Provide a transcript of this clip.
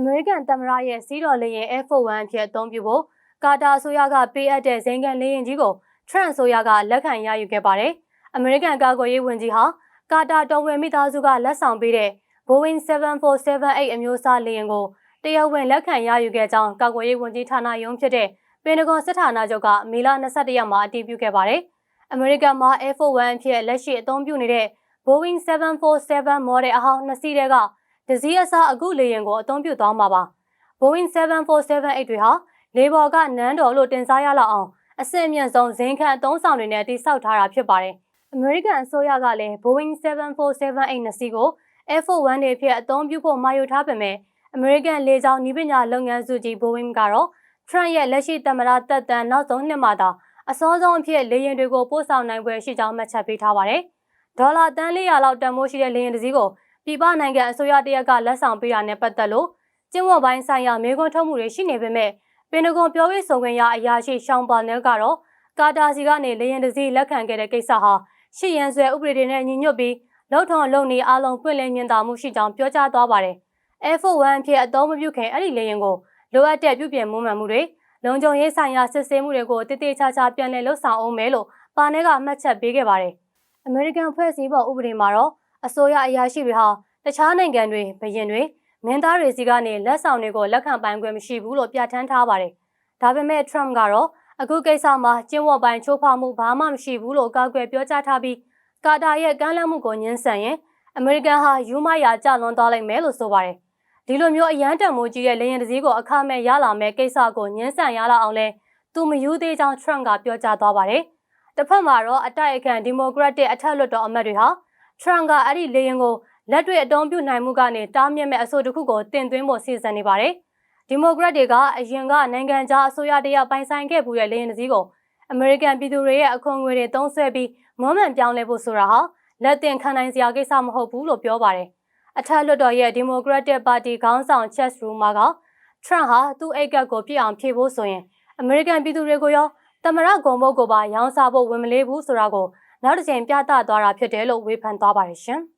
အမေရိကန်သမ္မတရဲ့စီးတော်လေယာဉ် Air Force One အဖြစ်အသုံးပြုဖို့ကာတာအစိုးရကပေးအပ်တဲ့ဇိမ်ခံလေယာဉ်ကြီးကို Trump အစိုးရကလက်ခံရယူခဲ့ပါတယ်။အမေရိကန်ကာကွယ်ရေးဝန်ကြီးဟာကာတာတော်ဝင်မိသားစုကလက်ဆောင်ပေးတဲ့ Boeing 7478အမျိုးအစားလေယာဉ်ကိုတရားဝင်လက်ခံရယူခဲ့ကြောင်းကာကွယ်ရေးဝန်ကြီးဌာနရုံးဖြစ်တဲ့ပင်တဂွန်စစ်ဌာနချုပ်ကမေလ22ရက်မှာအတည်ပြုခဲ့ပါတယ်။အမေရိကန်မှာ Air Force One အဖြစ်လက်ရှိအသုံးပြုနေတဲ့ Boeing 747 model အဟောင်းနှစ်စီးတဲက ဒဇီးအစားအခုလေယာဉ်ကိုအသုံးပြုသွားမှာပါ။ Boeing 7478တွေဟာလေဘော်ကနန်းတော်လို့တင်စားရလောက်အောင်အဆင့်အမြင့်ဆုံးဇင်ခံအသုံးဆောင်တွေနဲ့တိစောက်ထားတာဖြစ်ပါတယ်။ American အစိုးရကလည်း Boeing 7478နှစ်စီးကို Air Force One တွေဖြစ်အသုံးပြုဖို့မှာယူထားပေမဲ့ American လေကြောင်းနီးပညာလုပ်ငန်းစုကြီး Boeing ကတော့ Trump ရဲ့လက်ရှိသမ္မတသက်တမ်းနောက်ဆုံးနှစ်မှာသာအစောဆုံးအဖြစ်လေယာဉ်တွေကိုပို့ဆောင်နိုင်ပွဲရှိကြောင်းမှတ်ချက်ပေးထားပါတယ်။ဒေါ်လာတန်400လောက်တန်ဖိုးရှိတဲ့လေယာဉ်တစ်စီးကို ပြည်ပနိုင်ငံအစိုးရတရက်ကလက်ဆောင်ပေးတာနဲ့ပတ်သက်လို့ကျင်းဝတ်ပိုင်းဆိုင်ရာမေခွန်းထုတ်မှုတွေရှိနေပေမဲ့ပင်တဂွန်ပြောရေးဆိုခွင့်ရအရာရှိရှောင်းပါနယ်ကတော့ကာတာစီကနေလေယာဉ်တစ်စီးလက်ခံခဲ့တဲ့ကိစ္စဟာရှစ်ရန်ဆွဲဥပဒေတွေနဲ့ညီညွတ်ပြီးလုံထုံလုံနေအလုံးပွင့်လင်းမြင်သာမှုရှိကြောင်းပြောကြားသွားပါတယ်။ Air Force One ဖြစ်အသုံးမပြုခင်အဲ့ဒီလေယာဉ်ကိုလိုအပ်တဲ့ပြုပြင်မှုမှန်မှုတွေလုံခြုံရေးဆိုင်ရာစစ်ဆေးမှုတွေကိုတည်တည်ချာချာပြန်လည်လှုပ်ဆောင်အောင်မယ်လို့ပါနယ်ကမှတ်ချက်ပေးခဲ့ပါတယ်။ American ဖွဲ့စည်းပုံဥပဒေမှာတော့ အစိုးရအရာရှိတွေဟာတခြားနိုင်ငံတွေဘရင်တွေမင်းသားတွေစီကနေလက်ဆောင်တွေကိုလက်ခံပိုင်ခွင့်မရှိဘူးလို့ပြဋ္ဌာန်းထားပါတယ်။ဒါပေမဲ့ Trump ကတော့အခုကိစ္စမှာကျင်းဝတ်ပိုင်းချိုးဖောက်မှုဘာမှမရှိဘူးလို့ကောက်ွယ်ပြောကြားထားပြီးကာတာရဲ့ကမ်းလှမ်းမှုကိုညှင်းဆန်ရင်အမေရိကန်ဟာယူမိုက်ယာကျလွန်သွားလိမ့်မယ်လို့ဆိုပါတယ်။ဒီလိုမျိုးအရန်တံမိုးကြီးတဲ့လေရင်တစည်းကိုအခမဲ့ရလာမဲ့ကိစ္စကိုညှင်းဆန်ရလာအောင်လဲသူမယူသေးကြောင်း Trump ကပြောကြားသွားပါတယ်။တစ်ဖက်မှာတော့အတိုက်အခံဒီမိုကရက်တစ်အထက်လွှတ်တော်အမတ်တွေဟာ Trump ကအဲ့ဒီလေရင်ကိုလက်တွေ့အသုံးပြုနိုင်မှုကနေတားမြစ်မဲ့အဆိုတစ်ခုကိုတင်သွင်းဖို့စီစဉ်နေပါတယ်။ဒီမိုကရက်တွေကအရင်ကနိုင်ငံခြားအစိုးရတရပိုင်ဆိုင်ခဲ့မှုတဲ့လေရင်တစည်းကိုအမေရိကန်ပြည်သူတွေရဲ့အခွန်ငွေတွေသုံးစွဲပြီးမွမ်းမံပြောင်းလဲဖို့ဆိုတာဟာလက်တင်ခံနိုင်စရာကိစ္စမဟုတ်ဘူးလို့ပြောပါတယ်။အထက်လွှတ်တော်ရဲ့ဒီမိုကရက်တစ်ပါတီခေါင်းဆောင် Chess Rumor က Trump ဟာသူ့အိတ်ကပ်ကိုပြစ်အောင်ဖြေဖို့ဆိုရင်အမေရိကန်ပြည်သူတွေကိုရောသမရဂုံဘုတ်ကိုပါရောင်းစားဖို့ဝင်မလေးဘူးဆိုတာကို နောက်တစ်ချိန်ပြသသွားတာဖြစ်တယ်လို့ဝေဖန်သွားပါတယ်ရှင်။